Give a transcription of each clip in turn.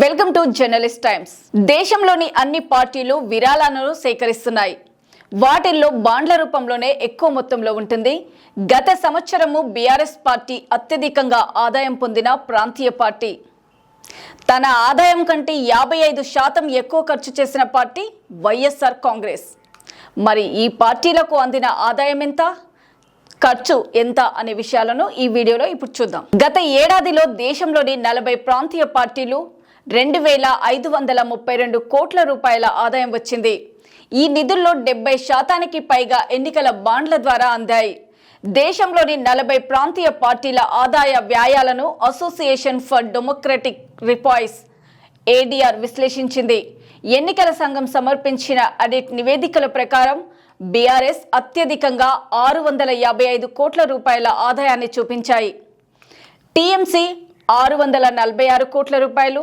Welcome to journalist times. దేశంలోని అన్ని పార్టీలు విరాళాలను సేకరిస్తున్నాయి. వాటిల్లో బాండ్ల రూపంలోనే ఎక్కువ మొత్తంలో ఉంటుంది. గత సంవత్సరము బీఆర్ఎస్ పార్టీ అత్యధికంగా ఆదాయం పొందిన ప్రాంతీయ పార్టీ. తన ఆదాయం కంటే యాభై ఐదు శాతం ఎక్కువ ఖర్చు చేసిన పార్టీ వైఎస్ఆర్ కాంగ్రెస్. మరి ఈ పార్టీలకు అందిన ఆదాయం ఎంత? ఖర్చు ఎంత అనే విషయాలను ఈ వీడియోలో ఇప్పుడు చూద్దాం. గత ఏడాదిలో దేశంలోని నలభై ప్రాంతీయ పార్టీలు రెండు వేల ఐదు వందల ముప్పై రెండు కోట్ల రూపాయల ఆదాయం వచ్చింది. ఈ నిధుల్లో డెబ్బై శాతానికి పైగా ఎన్నికల బాండ్ల ద్వారా అందాయి. దేశంలోని నలభై ప్రాంతీయ పార్టీల ఆదాయ వ్యాయాలను association for democratic reforms ADR విశ్లేషించింది. ఎన్నికల సంఘం సమర్పించిన అడిట్ నివేదికల ప్రకారం బీఆర్ఎస్ అత్యధికంగా ఆరు వందల యాభై ఐదు కోట్ల రూపాయల ఆదాయాన్ని చూపించాయి. టీఎంసీ ఆరు వందల నలభై ఆరు కోట్ల రూపాయలు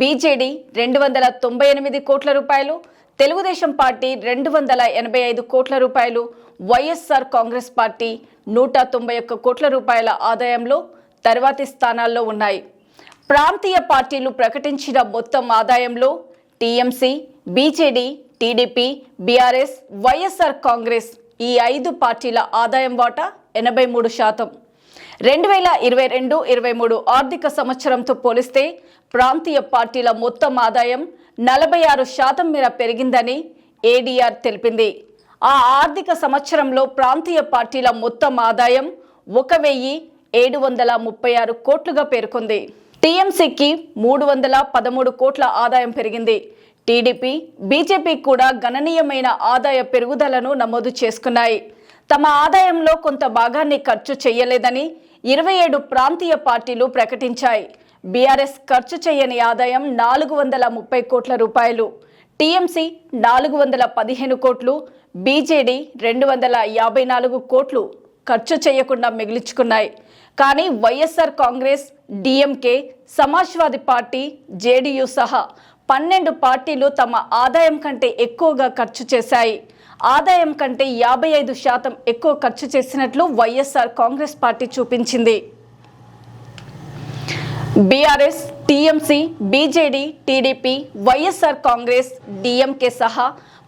బీజేడీ రెండు వందల తొంభై ఎనిమిది కోట్ల రూపాయలు తెలుగుదేశం పార్టీ రెండు వందల ఎనభై ఐదు కోట్ల రూపాయలు వైఎస్ఆర్ కాంగ్రెస్ పార్టీ నూట తొంభై ఒక్క కోట్ల రూపాయల ఆదాయంలో తర్వాతి స్థానాల్లో ఉన్నాయి. ప్రాంతీయ పార్టీలు ప్రకటించిన మొత్తం ఆదాయంలో TMC BJD TDP BRS YSR Congress ఈ ఐదు పార్టీల ఆదాయం వాటా ఎనభై మూడు శాతం. రెండు వేల ఇరవై రెండు ఇరవై మూడు ఆర్థిక సంవత్సరంతో పోలిస్తే ప్రాంతీయ పార్టీల మొత్తం ఆదాయం నలభై ఆరు శాతం మేర పెరిగిందని ఏడీఆర్ తెలిపింది. ఆ ఆర్థిక సంవత్సరంలో ప్రాంతీయ పార్టీల మొత్తం ఆదాయం ఒక వెయ్యి ఏడు వందల ముప్పై ఆరు కోట్లుగా పేర్కొంది. టీఎంసీకి మూడు వందల పదమూడు కోట్ల ఆదాయం పెరిగింది. టీడీపీ బీజేపీ కూడా గణనీయమైన ఆదాయ పెరుగుదలను నమోదు చేసుకున్నాయి. తమ ఆదాయంలో కొంత భాగాన్ని ఖర్చు చేయలేదని ఇరవై ఏడు ప్రాంతీయ పార్టీలు ప్రకటించాయి. బీఆర్ఎస్ ఖర్చు చేయని ఆదాయం నాలుగు వందల ముప్పై కోట్ల రూపాయలు. టీఎంసీ నాలుగు వందల పదిహేను కోట్లు బీజేడీ రెండు వందల యాభై నాలుగు కోట్లు ఖర్చు చేయకుండా మిగిల్చుకున్నాయి. కానీ YSR Congress DMK Samajwadi party JDU సహా పన్నెండు పార్టీలు తమ ఆదాయం కంటే ఎక్కువగా ఖర్చు చేశాయి. ఆదాయం కంటే యాభై ఐదు శాతం ఎక్కువ ఖర్చు చేసినట్లు వైఎస్ఆర్ కాంగ్రెస్ పార్టీ చూపించింది. BRS TMC BJD TDP YSR Congress DMK సహా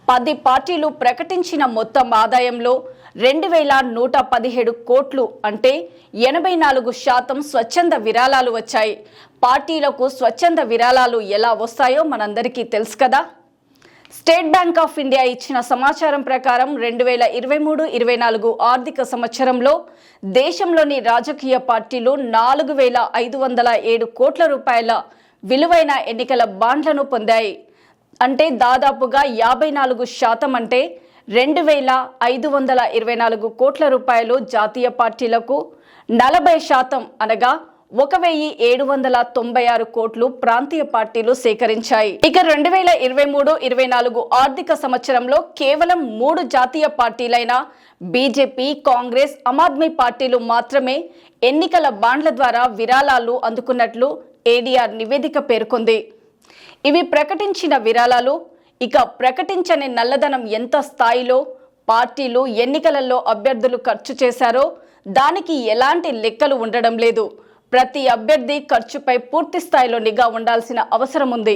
పది పార్టీలు ప్రకటించిన మొత్తం ఆదాయంలో రెండు వేల నూట పదిహేడు కోట్లు అంటే ఎనభై నాలుగు శాతం స్వచ్ఛంద విరాళాలు వచ్చాయి. పార్టీలకు స్వచ్ఛంద విరాళాలు ఎలా వస్తాయో మనందరికీ తెలుసు కదా? స్టేట్ బ్యాంక్ ఆఫ్ ఇండియా ఇచ్చిన సమాచారం ప్రకారం రెండు వేల ఇరవై మూడు ఇరవై నాలుగు ఆర్థిక సంవత్సరంలో దేశంలోని రాజకీయ పార్టీలు నాలుగు వేల ఐదు వందల ఏడు కోట్ల రూపాయల విలువైన ఎన్నికల బాండ్లను పొందాయి. అంటే దాదాపుగా యాభై నాలుగు శాతం అంటే రెండు వేల ఐదు వందల ఇరవై నాలుగు కోట్ల రూపాయలు జాతీయ పార్టీలకు నలభై శాతం అనగా ఒక వెయ్యి ఏడు వందల తొంభై ఆరు కోట్లు ప్రాంతీయ పార్టీలు సేకరించాయి. ఇక రెండు వేల ఇరవై మూడు ఇరవై నాలుగు ఆర్థిక సంవత్సరంలో కేవలం మూడు జాతీయ పార్టీలైన బీజేపీ కాంగ్రెస్ ఆమ్ ఆద్మీ పార్టీలు మాత్రమే ఎన్నికల బాండ్ల ద్వారా విరాళాలు అందుకున్నట్లు ఏడీఆర్ నివేదిక పేర్కొంది. ఇవి ప్రకటించిన విరాళాలు ఇక ప్రకటించని నల్లధనం ఎంత స్థాయిలో పార్టీలు ఎన్నికలలో అభ్యర్థులు ఖర్చు చేశారో దానికి ఎలాంటి లెక్కలు ఉండడం లేదు. ప్రతి అభ్యర్థి ఖర్చుపై పూర్తి స్థాయిలో నిఘా ఉండాల్సిన అవసరం ఉంది.